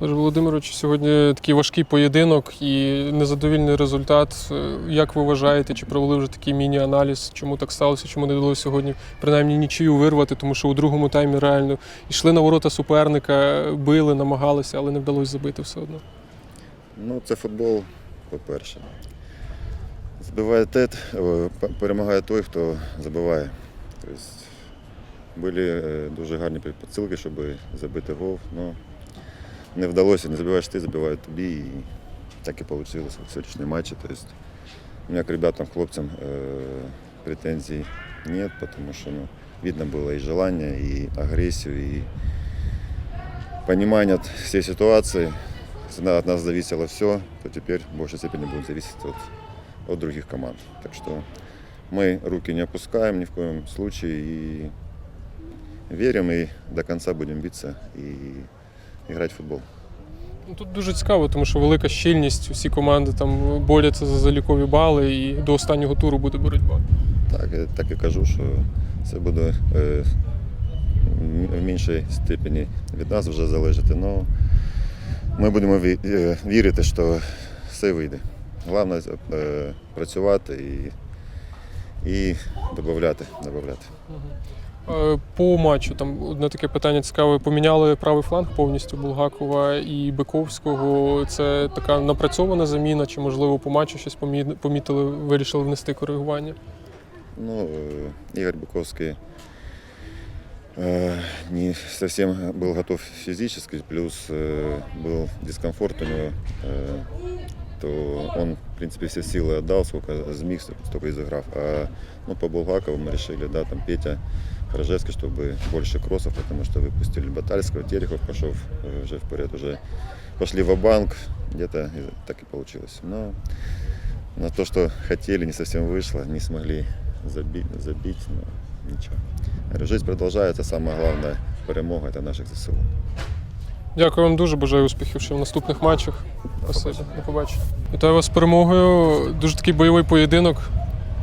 Володимирович, сьогодні такий важкий поєдинок і незадовільний результат. Е, Як ви вважаєте, чи провели вже такий міні-аналіз, чому так сталося, чому не вдалося сьогодні принаймні нічию вирвати, тому що у другому таймі реально йшли на ворота суперника, били, намагалися, але не вдалося забити все одно. Ну, це футбол, по-перше. Збиває тет, перемагає той, хто забиває. Тобто були е, дуже гарні підсилки, щоб забити гол. Ну, не вдалося, не забиваєш ти, забивають тобі. І так і вийшло в сьогоднішньому матчі. Тобто, у мене к ребятам, хлопцям е, претензий нет, потому что ну, видно было и желание, и агрессию, и понимание от всей ситуации. Если от нас зависело все, то теперь в большей степени будет зависеть от, от других команд. Так что мы руки не опускаем ни в коем случае и верим и до конца будем биться и играть в футбол. Ну, Тут дуже цікаво, тому що велика щільність, усі команди там борються за залікові бали, і до останнього туру буде боротьба. Так, я так і кажу, що це буде е, в меншій степені від нас вже залежати. Но ми будемо е, вірити, що все вийде. Головне е, працювати і, і додати, додати. Е, По матчу там одне таке питання цікаве. Поміняли правий фланг повністю Булгакова і Биковського. Це така напрацьована заміна, чи можливо по матчу щось помі- помітили, вирішили внести коригування? Ну, э, Игорь Буковский э, не совсем был готов физически, плюс э, был дискомфорт у него, э, то он, в принципе, все силы отдал, сколько змиг, столько и изыграв. А ну, по Булгакову мы решили, да, там Петя Хорожевский, чтобы больше кроссов, потому что выпустили Батальского, Терехов пошел э, уже вперед, уже пошли в банк где-то и так и получилось. Но на то, что хотели, не совсем вышло, не смогли забить, забить но ничего. Говорю, Жизнь продолжается, самое главное перемога это наших ЗСУ. Дякую вам дуже, бажаю успіхів ще в наступних матчах. Спасибі, до побачення. Вітаю вас з перемогою. Дуже такий бойовий поєдинок.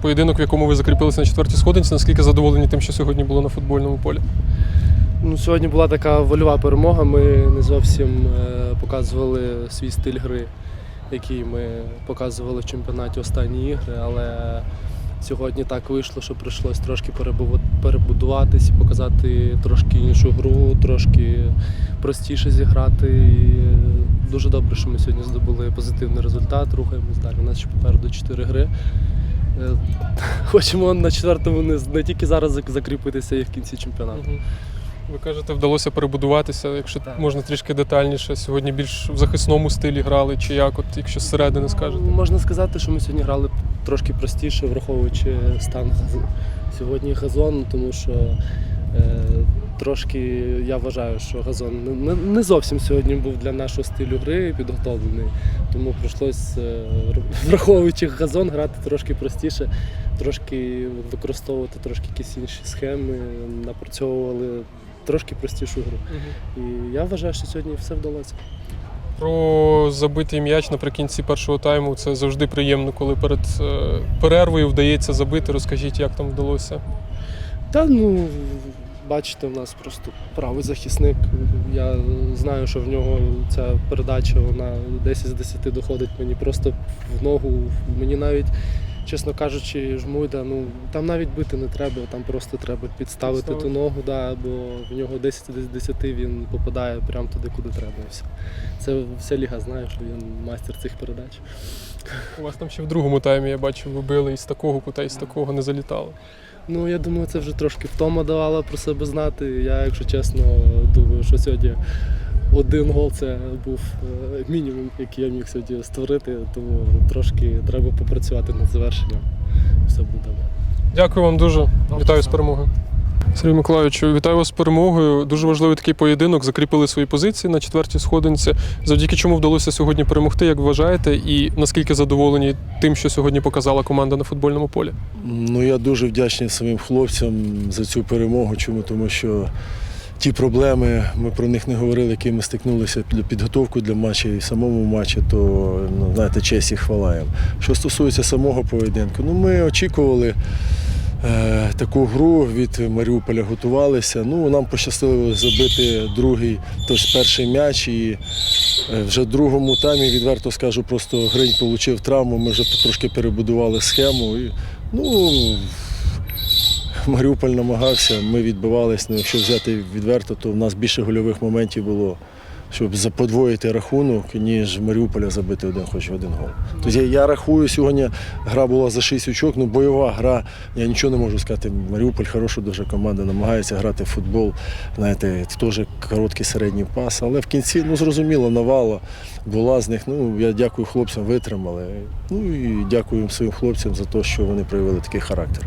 Поєдинок, в якому ви закріпилися на четвертій сходинці. Наскільки задоволені тим, що сьогодні було на футбольному полі? Ну, сьогодні була така вольова перемога. Ми не зовсім е, показували свій стиль гри, який ми показували в чемпіонаті останні ігри, але сьогодні так вийшло, що прийшлось трошки перебудуватись, показати трошки іншу гру, трошки простіше зіграти. І дуже добре, що ми сьогодні здобули позитивний результат. Рухаємось далі. У нас ще попереду 4 гри. Е, Хочемо на четвертому не, не тільки зараз закріпитися, і в кінці чемпіонату. Ви кажете, вдалося перебудуватися. Якщо Так. можна трішки детальніше, сьогодні більш в захисному стилі грали, чи як, от якщо зсередини скажете. Можна сказати, що ми сьогодні грали трошки простіше, враховуючи стан сьогодні газону, тому що е, трошки я вважаю, що газон не, зовсім сьогодні був для нашого стилю гри підготовлений. Тому прийшлось, е, враховуючи газон, грати трошки простіше, трошки використовувати трошки якісь інші схеми, напрацьовували трошки простішу гру. Мгм. І я вважаю, що сьогодні все вдалося. Про забитий м'яч наприкінці першого тайму це завжди приємно, коли перед е, перервою вдається забити. Розкажіть, як там вдалося. Та ну бачите, в нас просто правий захисник. Я знаю, що в нього ця передача вона 10 з 10 доходить мені просто в ногу. Мені навіть, чесно кажучи, жмуйда, ну там навіть бити не треба, там просто треба підставити ту ногу, да, бо в нього 10 з 10 він попадає прямо туди, куди треба. І все. Це вся ліга знає, що він майстер цих передач. У вас там ще в другому таймі я бачив, ви били із такого кута, і з такого не залітало. Ну, я думаю, це вже трошки втома давала про себе знати. Я, якщо чесно, думаю, що сьогодні один гол це був е, мінімум, який я міг сьогодні створити, тому трошки треба попрацювати над завершенням. Все буде добре. Дякую вам дуже. Вітаю з перемогою. Сергій Миколаївичу, вітаю вас з перемогою. Дуже важливий такий поєдинок. Закріпили свої позиції на четвертій сходинці. Завдяки чому вдалося сьогодні перемогти, як вважаєте, і наскільки задоволені тим, що сьогодні показала команда на футбольному полі? Ну, я дуже вдячний своїм хлопцям за цю перемогу. Чому? Тому що ті проблеми, ми про них не говорили, які ми стикнулися для підготовки для матчу і самому матчі, то ну, знаєте, честь і хвала їм. Що стосується самого поєдинку, ну ми очікували. е, Таку гру від Маріуполя готувалися. Ну, нам пощастило забити другий, тож перший м'яч. І е, вже в другому таймі, відверто скажу, просто Гринь отримав травму. Ми вже трошки перебудували схему. І, ну, Маріуполь намагався, ми відбивались. Ну, якщо взяти відверто, то в нас більше гольових моментів було, щоб заподвоїти рахунок, ніж Маріуполя забити один, хоч один гол. Тобто я, я рахую, сьогодні гра була за 6 очок, ну бойова гра. Я нічого не можу сказати. Маріуполь хороша дуже команда, намагається грати в футбол. Знаєте, теж короткий середній пас. Але в кінці, ну зрозуміло, навала була з них. Ну, я дякую хлопцям, витримали. Ну і дякую своїм хлопцям за те, що вони проявили такий характер.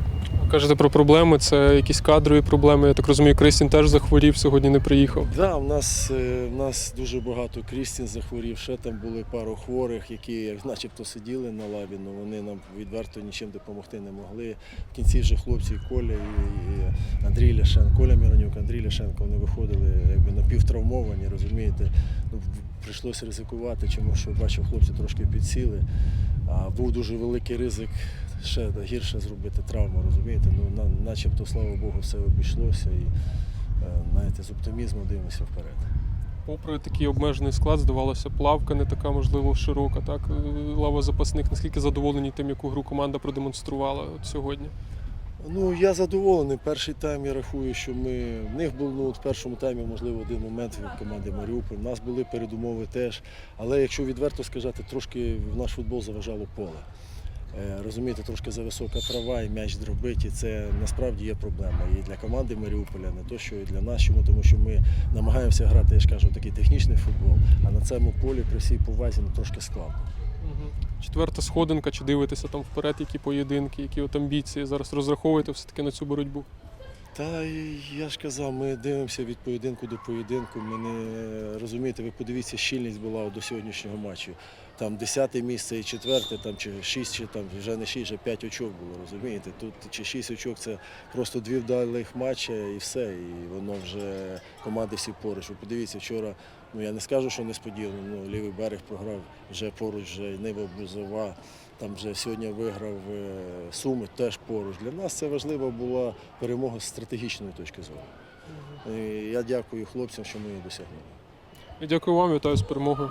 Кажете про проблеми, це якісь кадрові проблеми. Я так розумію, Кристін теж захворів, сьогодні не приїхав. Да, в нас, е, в нас дуже багато Крістін захворів, ще там були пару хворих, які начебто сиділи на лаві, але вони нам відверто нічим допомогти не могли. В кінці вже хлопці Коля і Андрій Ляшенко, Коля Міронюк, Андрій Ляшенко, вони виходили якби напівтравмовані, розумієте. Ну, прийшлося ризикувати, чому що бачив, хлопці трошки підсіли. Був дуже великий ризик ще гірше зробити травму, розумієте. Ну, на, начебто, слава Богу, все обійшлося і навіть знаєте, з оптимізмом дивимося вперед. Попри такий обмежений склад, здавалося, плавка не така, можливо, широка. Так, Е, лава запасних. Наскільки задоволені тим, яку гру команда продемонструвала от сьогодні? Ну, я задоволений. Перший тайм я рахую, що ми. В них був ну, в першому таймі, можливо, один момент від команди Маріуполь. У нас були передумови теж. Але якщо відверто сказати, трошки в наш футбол заважало поле. Е, Розумієте, трошки зависока трава і м'яч дробить, і це насправді є проблема. І для команди Маріуполя, не то, що і для нас, чому, тому що ми намагаємося грати, я ж кажу, такий технічний футбол, а на цьому полі при всій повазі ну, трошки складно. Четверта сходинка, чи дивитеся там вперед, які поєдинки, які от амбіції? Зараз розраховуєте все-таки на цю боротьбу? Та я ж казав, ми дивимося від поєдинку до поєдинку. Ми не розумієте, ви подивіться, щільність була до сьогоднішнього матчу. Там 10 місце і четверте, там чи 6, чи там вже не 6, вже 5 очок було, розумієте? Тут чи 6 очок це просто дві вдалих матчі і все. І воно вже команди всі поруч. Ви подивіться, вчора, ну я не скажу, що несподівано, ну лівий берег програв вже поруч, вже Нива Бузова. Там вже сьогодні виграв е, Суми теж поруч. Для нас це важлива була перемога з стратегічної точки зору. І я дякую хлопцям, що ми її досягнули. Дякую вам, вітаю з перемогою.